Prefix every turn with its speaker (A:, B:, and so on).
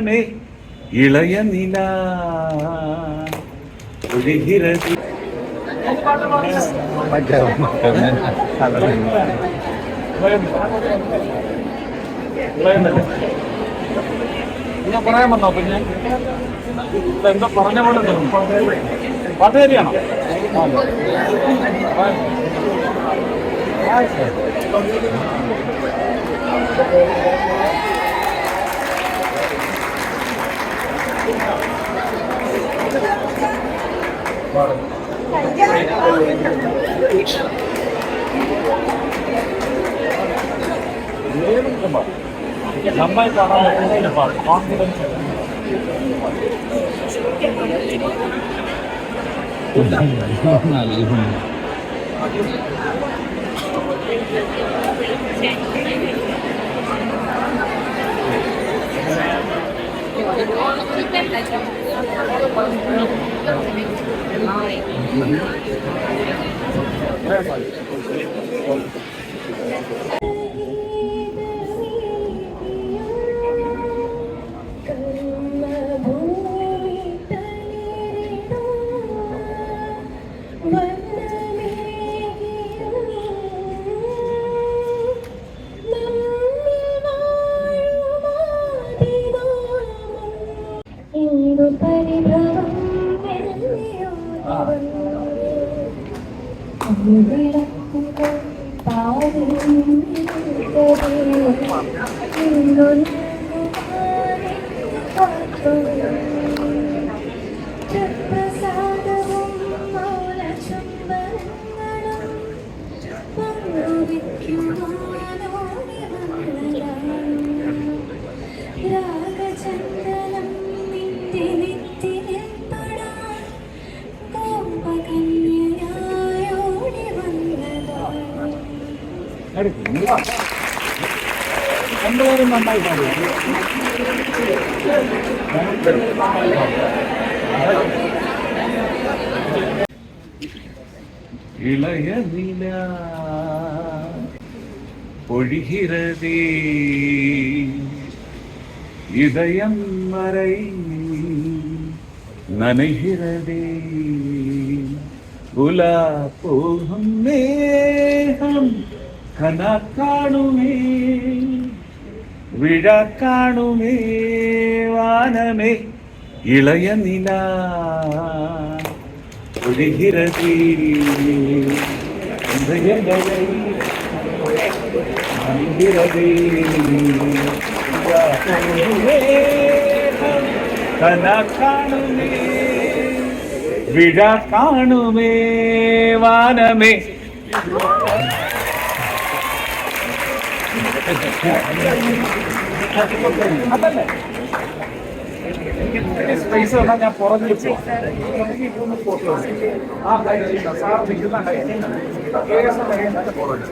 A: மே இளைய நிலா ஒழுகிறது
B: ഞാൻ പറയാൻ വന്നോ പിന്നെ എന്തോ പറഞ്ഞ പോലെ തോന്നുന്നു. പാട്ടുകാരിയാണോ
C: అమ్మాయి పాడాలంటే కాన్ఫిడెన్స్ ఇవ్వండి Thank you. വിളക്കുകൾ പ്രസാദവും
B: രണ്ടുപേരും നന്നായി പാടും
A: இளைய நிலா பொழிகிறதே இதயம் வரை நனைகிறதே உலா போகும் மேகம் കന കാണുമേ വിഴ കാണുമേ വാനമേ ഇളയ നില ഒഴുകിരതീ. കന കാണുമേ വിഴ കാണുമേ വാനമേ.
B: അതല്ലേ സ്പേസ് വന്നാൽ ഞാൻ പുറകിൽ ആ സാർ നിൽക്കുന്ന പുറകിൽ